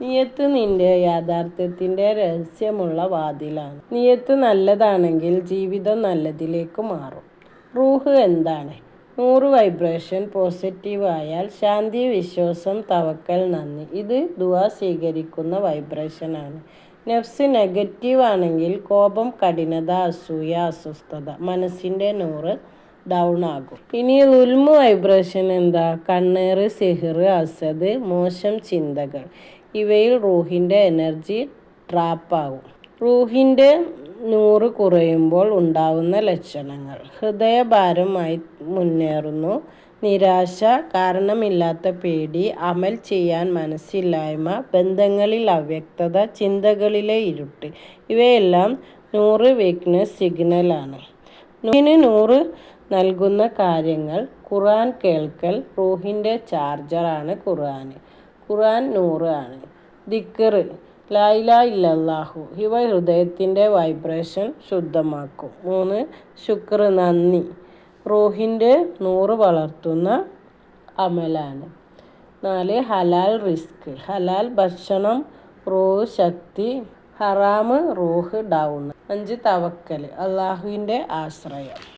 നിയത്ത് നിന്റെ യാഥാർത്ഥ്യത്തിന്റെ രഹസ്യമുള്ള വാതിലാണ്. നിയത്ത് നല്ലതാണെങ്കിൽ ജീവിതം നല്ലതിലേക്ക് മാറും. റൂഹ് എന്താണ്? നൂറ് വൈബ്രേഷൻ പോസിറ്റീവ് ആയാൽ ശാന്തി വിശ്വാസം തവക്കൽ നന്ദി. ഇത് ദുവ സ്വീകരിക്കുന്ന വൈബ്രേഷനാണ്. നെഫ്സ് നെഗറ്റീവ് ആണെങ്കിൽ കോപം കഠിനത അസൂയ അസ്വസ്ഥത. മനസ്സിന്റെ നൂറ് ഡൗൺ ആകും ഇനി ഉൽമു വൈബ്രേഷൻ എന്താ? കണ്ണേറ് സിഹിറ് അസദ് മോശം ചിന്തകൾ. ഇവയിൽ റൂഹിന്റെ എനർജി ട്രാപ്പാകും. റൂഹിന്റെ നൂറ് കുറയുമ്പോൾ ഉണ്ടാകുന്ന ലക്ഷണങ്ങൾ. ഹൃദയഭാരമായി മുന്നേറുന്നു. നിരാശ കാരണമില്ലാത്ത പേടി അമൽ ചെയ്യാൻ മനസ്സില്ലായ്മ ബന്ധങ്ങളിൽ അവ്യക്തത ചിന്തകളിലെ ഇരുട്ട്. ഇവയെല്ലാം നൂറ് വീക്ക്നെസ് സിഗ്നലാണ് നൂറിന് നൂറ് നൽകുന്ന കാര്യങ്ങൾ ഖുർആൻ കേൾക്കൽ റൂഹിന്റെ ചാർജറാണ് ഖുർആൻ ഖുർആൻ നൂറ് ആണ്. ദിക്കർ ലായില ഇല്ലല്ലാഹു. ഇവ ഹൃദയത്തിന്റെ വൈബ്രേഷൻ ശുദ്ധമാക്കും. മൂന്ന് ശുക്ർ നന്ദി. റൂഹിന്റെ നൂറ് വളർത്തുന്ന അമലാണ്. നാല് ഹലാൽ റിസ്ക്. ഹലാൽ ഭക്ഷണം റൂഹ് ശക്തി ഹറാമ് റൂഹ് ഡൗൺ. അഞ്ച് തവക്കൽ. അള്ളാഹുവിന്റെ ആശ്രയം.